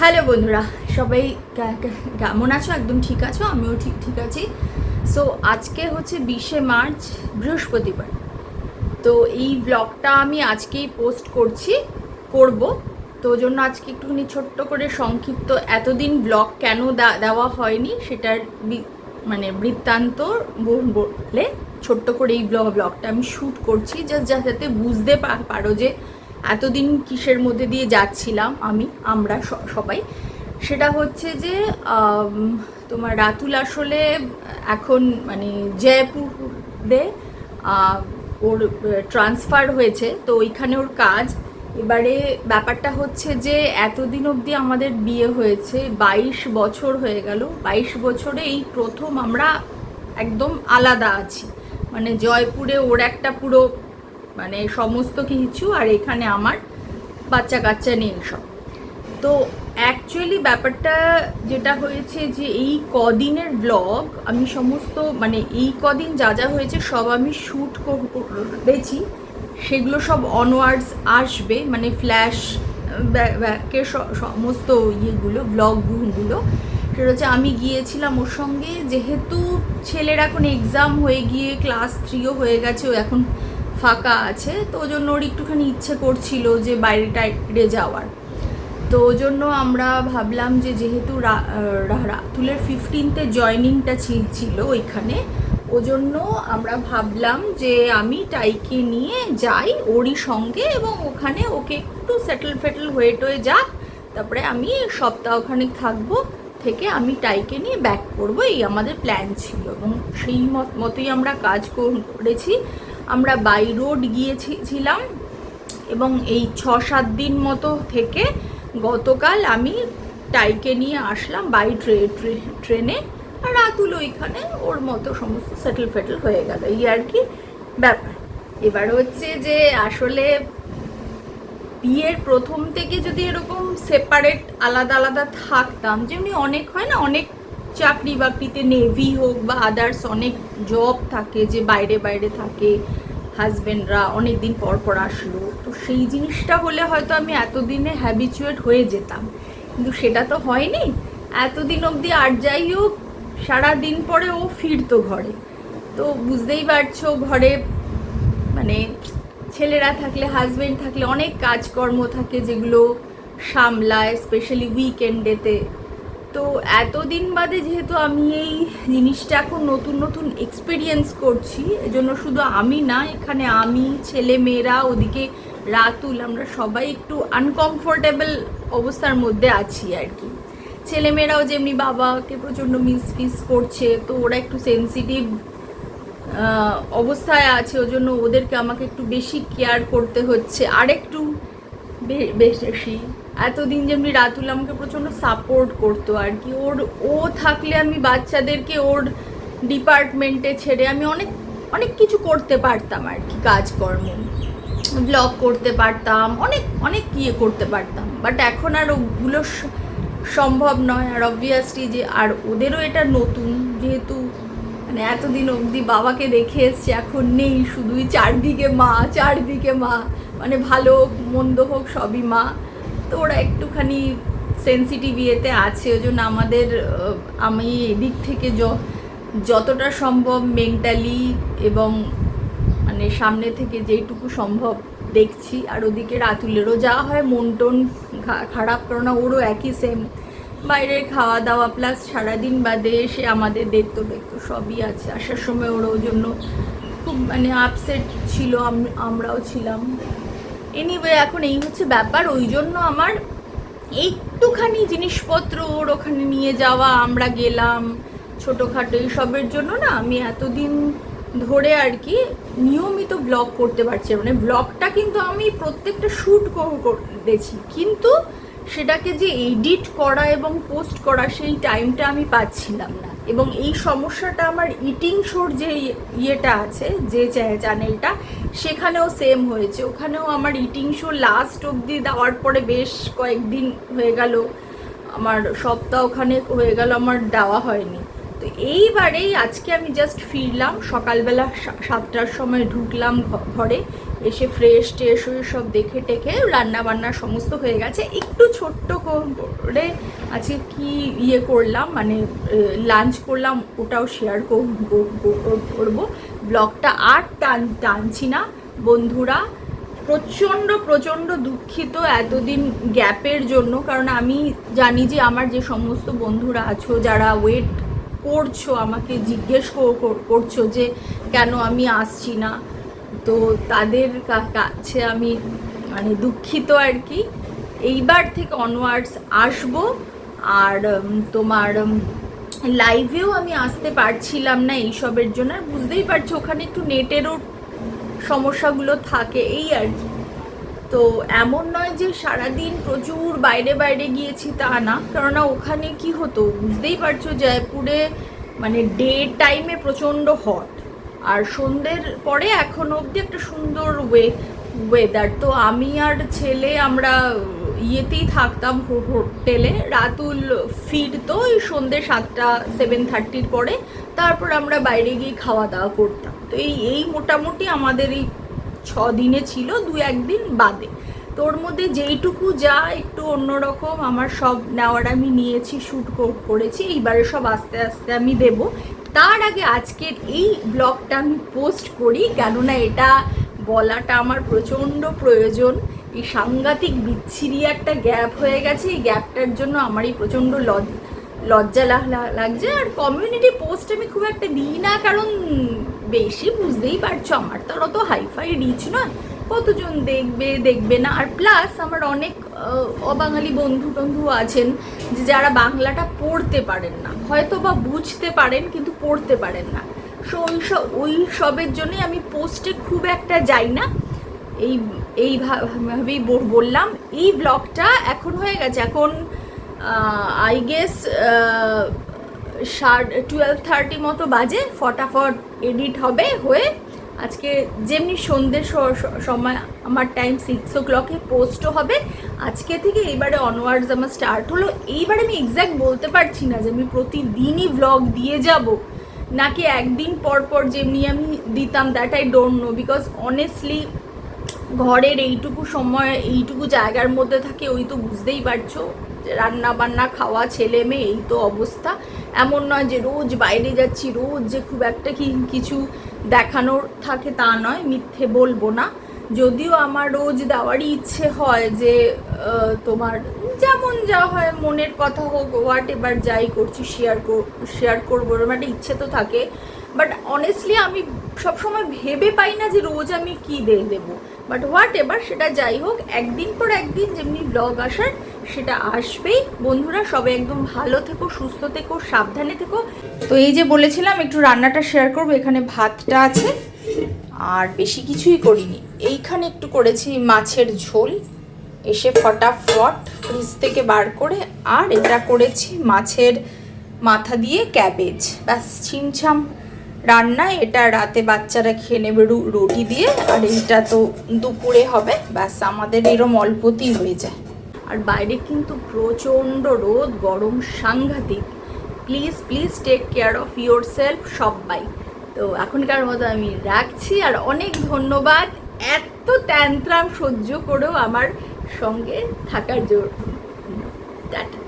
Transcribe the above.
Hello বন্ধুরা, সবাই কেমন আছো? একদম ঠিক আছো? আমিও ঠিক ঠিক আছি। সো আজকে হচ্ছে বিশে মার্চ, বৃহস্পতিবার। তো এই ব্লগটা আমি আজকেই পোস্ট করছি, করব। তো জন্য আজকে একটুখানি ছোট্ট করে সংক্ষিপ্ত, এতদিন ব্লগ কেন দেওয়া হয়নি সেটার মানে বৃত্তান্ত বলে ছোট্ট করে এই ব্লগ ব্লগটা আমি শ্যুট করছি জাস্ট যাতে বুঝতে পারো যে এতদিন কিসের মধ্যে দিয়ে যাচ্ছিলাম আমি, আমরা সবাই, সেটা হচ্ছে যে তোমার রাতুল আসলে এখন মানে জয়পুরে ওর ট্রান্সফার হয়েছে, তো ওইখানে ওর কাজ। এবারে ব্যাপারটা হচ্ছে যে, এতদিন অবধি আমাদের বিয়ে হয়েছে, বাইশ বছর হয়ে গেল, বাইশ বছরে এই প্রথম আমরা একদম আলাদা আছি। মানে জয়পুরে ওর একটা পুরো মানে সমস্ত কিছু আর এখানে আমার বাচ্চা কাচ্চা নেই সব। তো অ্যাকচুয়ালি ব্যাপারটা যেটা হয়েছে যে এই কদিনের ব্লগ আমি সমস্ত মানে এই কদিন যা যা হয়েছে সব আমি শ্যুট করেছি। সেগুলো সব অনওয়ার্ডস আসবে মানে ফ্ল্যাশ ব্যাকের সমস্ত ইয়েগুলো ব্লগগুলো সেটা হচ্ছে আমি গিয়েছিলাম ওর সঙ্গে, যেহেতু ছেলের এখন এক্সাম হয়ে গিয়ে ক্লাস থ্রিও হয়ে গেছে, ও এখন ফাঁকা আছে, তো ওই জন্য ওর একটুখানি ইচ্ছে করছিল যে বাইরে টাইরে যাওয়ার। তো ওই জন্য আমরা ভাবলাম যে যেহেতু রাতুলের ফিফটিনতে জয়নিংটা ছিল ওইখানে ওজন্য আমরা ভাবলাম যে আমি টাইকে নিয়ে যাই ওরই সঙ্গে এবং ওখানে ওকে একটু সেটেল ফেটেল হয়ে টয়ে যাক, তারপরে আমি সপ্তাহখানেক থাকব, থেকে আমি টাইকে নিয়ে ব্যাক করব, এই আমাদের প্ল্যান ছিল এবং সেই মত মতোই আমরা কাজ করেছি। আমরা বাই রোড গিয়েছিলাম এবং এই ছ সাত দিন মতো থেকে গতকাল আমি টাইকে নিয়ে আসলাম বাই ট্রে ট্রে- ট্রেনে আর রাতুল ওইখানে ওর মতো সমস্ত সেটেল ফেটেল হয়ে গেল। এই আর কি ব্যাপার। এবার হচ্ছে যে আসলে বিয়ের প্রথম থেকে যদি এরকম সেপারেট আলাদা আলাদা থাকতাম, যেমনি অনেক হয় না, অনেক চাকরি বাকরিতে নেভি হোক বা আদার্স অনেক জব থাকে যে বাইরে বাইরে থাকে। হাজবেন্ডরা অনেক দিন পর পর আসলো। তো সেই জিনিসটা হলে হয়তো আমি এতদিনে হ্যাবিচুয়েট হয়ে যেতাম। কিন্তু সেটা তো হয়নি। এতদিন অবধি আর যাই হোক, সারাদিন পরে ও ফিরতো ঘরে। তো বুঝতেই পারছ, ঘরে মানে ছেলেরা থাকলে হাজবেন্ড থাকলে অনেক কাজকর্ম থাকে যেগুলো সামলায় স্পেশালি উইকেন্ডেতে তো এতদিন বাদে যেহেতু আমি এই জিনিসটা এখন নতুন নতুন এক্সপিরিয়েন্স করছি, এজন্য শুধু আমি না, এখানে আমি, ছেলে মেয়েরা, ওদিকে রাতুল, আমরা সবাই একটু আনকমফোর্টেবল অবস্থার মধ্যে আছি আর কি। ছেলেমেয়েরাও যেমনি বাবাকে প্রচণ্ড মিস ফিস করছে, তো ওরা একটু সেন্সিটিভ অবস্থায় আছে ওই জন্য ওদেরকে আমাকে একটু বেশি কেয়ার করতে হচ্ছে। আর একটু বেশি এতদিন যেমনি রাতুল আমাকে প্রচণ্ড সাপোর্ট করতো আর কি। ওর, ও থাকলে আমি বাচ্চাদেরকে ওর ডিপার্টমেন্টে ছেড়ে আমি অনেক অনেক কিছু করতে পারতাম আর কি, কাজকর্ম। ব্লগ করতে পারতাম, অনেক অনেক ইয়ে করতে পারতাম। বাট এখন আর ওগুলো সম্ভব নয়। আর অবভিয়াসলি যে, আর ওদেরও এটা নতুন, যেহেতু মানে এতদিন অবধি বাবাকে দেখে এসছে, এখন নেই। শুধুই চারদিকে মা চারদিকে মা। মানে ভালো হোক, মন্দ হোক, সবই মা। তো ওরা একটুখানি সেন্সিটিভ ইয়েতে আছে, ওই জন্য আমাদের আমি এদিক থেকে যতটা সম্ভব মেন্টালি এবং মানে সামনে থেকে যেইটুকু সম্ভব দেখছি। আর ওদিকে রাতুলেরও যা হয় মন টন খারাপ, কেননা ওরও একই সেম বাইরের খাওয়া দাওয়া প্লাস সারাদিন বাদে এসে আমাদের দেখতো দেখতো, সবই আছে। আসার সময় ওর ওই জন্য খুব মানে আপসেট ছিল, আম- আমরাও ছিলাম। এনিওয়ে এখন এই হচ্ছে ব্যাপার। ওই জন্য আমার একটুখানি জিনিসপত্র ওর ওখানে নিয়ে যাওয়া, আমরা গেলাম ছোটোখাটো এইসবের জন্য না, আমি এতদিন ধরে আর কি নিয়মিত ব্লগ করতে পারছি মানে ব্লগটা কিন্তু আমি প্রত্যেকটা শ্যুট করেছি। কিন্তু সেটাকে যে এডিট করা এবং পোস্ট করা সেই টাইমটা আমি পাচ্ছিলাম না। এবং এই সমস্যাটা আমার ইটিং শোর যে ইয়েটা আছে, যে চ্যানেলটা, সেখানেও সেম হয়েছে। ওখানেও আমার ইটিং শো লাস্ট অবধি দেওয়ার পরে বেশ কয়েকদিন হয়ে গেল। আমার সপ্তাহখানেক হয়ে গেল, আমার দেওয়া হয়নি। তো এইবারেই আজকে আমি জাস্ট ফিরলাম, সকালবেলা সাতটার সময় ঢুকলাম ঘরে। এসে ফ্রেশ টেশ হয়ে সব দেখে টেখে রান্না বান্না সমস্ত হয়ে গেছে। একটু ছোট্ট করে আজকে কি ইয়ে করলাম মানে লাঞ্চ করলাম, ওটাও শেয়ার করব। ব্লগটা আর টান, টানছি না। বন্ধুরা, প্রচণ্ড প্রচণ্ড দুঃখিত এতদিন গ্যাপের জন্য, কারণ আমি জানি যে আমার যে সমস্ত বন্ধুরা আছো, যারা ওয়েট করছ, আমাকে জিজ্ঞেস কর- কর- করছ যে কেন আমি আসছি না। তো তাদের কাছে আমি মানে দুঃখিত আর কি। এইবার থেকে অনওয়ার্ডস আসব। আর তোমার লাইভেও আমি আসতে পারছিলাম না এইসবের জন্য। আর বুঝতেই পারছ, ওখানে একটু নেটেরও সমস্যাগুলো থাকে এই আর কি। তো এমন নয় যে সারাদিন প্রচুর বাইরে বাইরে গিয়েছি তা না। কেননা ওখানে কি হতো, বুঝতেই পারছ, জয়পুরে মানে ডে টাইমে প্রচণ্ড হট আর সন্ধ্যের পরে এখনও অবধি একটা সুন্দর ওয়ে ওয়েদার তো আমি আর ছেলে আমরা ইয়েতেই থাকতাম হোটেলে। রাতুল ফিরতো ওই সন্ধ্যে সাতটা সেভেন থার্টির পরে। তারপর আমরা বাইরে গিয়ে খাওয়া দাওয়া করতাম। তো এই এই মোটামুটি আমাদের এই ছ দিনে ছিল, দু একদিন বাদে। তোর মধ্যে যেইটুকু যা একটু অন্যরকম, আমার সব নেওয়ার আমি নিয়েছি শ্যুট করেছি। এইবারে সব আস্তে আস্তে আমি দেব। তার আগে আজকের এই ব্লগটা আমি পোস্ট করি, কেননা এটা বলাটা আমার প্রচণ্ড প্রয়োজন। এই সাংঘাতিক বিচ্ছিরি একটা গ্যাপ হয়ে গেছে, এই গ্যাপটার জন্য আমারই প্রচণ্ড লজ, লজ্জা লাগছে। আর কমিউনিটি পোস্ট আমি খুব একটা দিই না, কারণ বেশি বুঝতেই পারছ, আমার তো অত হাইফাই রিচ নয়। কতজন দেখবে দেখবে না। আর প্লাস আমার অনেক অবাঙালি বন্ধু টন্ধু আছেন যে যারা বাংলাটা পড়তে পারেন না। হয়তো বা বুঝতে পারেন, কিন্তু পড়তে পারেন না। সো ওই সব ওই সবের জন্যই আমি পোস্টে খুব একটা যাই না। এই এই ভা- ভাবেই বললাম, এই ব্লগটা এখন হয়ে গেছে। এখন আই গেস সাড়ে টুয়েলভ থার্টি মতো বাজে। ফটাফট এডিট হবে হয়ে আজকে যেমনি সন্ধ্যের সময় আমার টাইম সিক্স ও ক্লকে পোস্টও হবে, আজকে থেকে এইবারে অনওয়ার্ডস আমার স্টার্ট হলো। এইবারে আমি এক্স্যাক্ট বলতে পারছি না যে আমি প্রতিদিনই ব্লগ দিয়ে যাব, নাকি একদিন পর পর যেমনি আমি দিতাম that I don't know because honestly ঘরের এইটুকু সময়, এইটুকু জায়গার মধ্যে থাকে, ওই তো বুঝতেই পারছ। রান্না বান্না খাওয়া, ছেলে মেয়ে, এই তো অবস্থা। এমন নয় যে রোজ বাইরে যাচ্ছি, রোজ যে খুব একটা কি কিছু দেখানোর থাকে তা নয়, মিথ্যে বলব না। যদিও আমার রোজ দেওয়ারই ইচ্ছে হয় যে তোমার যেমন যা হয়, মনের কথা হোক, হোয়াট এবার যাই করছি শেয়ার শেয়ার করব, এরকম একটা ইচ্ছে তো থাকে। বাট অনেস্টলি আমি সবসময় ভেবে পাই না যে রোজ আমি কি দিয়ে দেবো। বাট হোয়াট এবার সেটা যাই হোক, একদিন পর একদিন যেমনি ব্লগ আসার সেটা আসবেই। বন্ধুরা, সবাই একদম ভালো থেকো, সুস্থ থেকো, সাবধানে থেকো। তো এই যে বলেছিলাম, একটু রান্নাটা শেয়ার করব, এখানে ভাতটা আছে। আর বেশি কিছুই করিনি। এইখানে একটু করেছি মাছের ঝোল। এসে ফটাফট ফ্রিজ থেকে বার করে, আর এটা করেছি মাছের মাথা দিয়ে ক্যাবেজ ব্যাস, ছিমছাম রান্না। এটা রাতে বাচ্চারা খেয়ে নেবে রুটি দিয়ে, আর এইটা তো দুপুরে হবে। ব্যাস, আমাদের এরম অল্পতেই হয়ে যায়। আর বাইরে কিন্তু প্রচণ্ড রোদ, গরম, সাংঘাতিক। Please please take care of your self সবাই তো এখনকার মতো আমি রাখছি আর অনেক ধন্যবাদ এত ট্যান্ত্রাম সহ্য করেও আমার সঙ্গে থাকার জন্য। টাটা।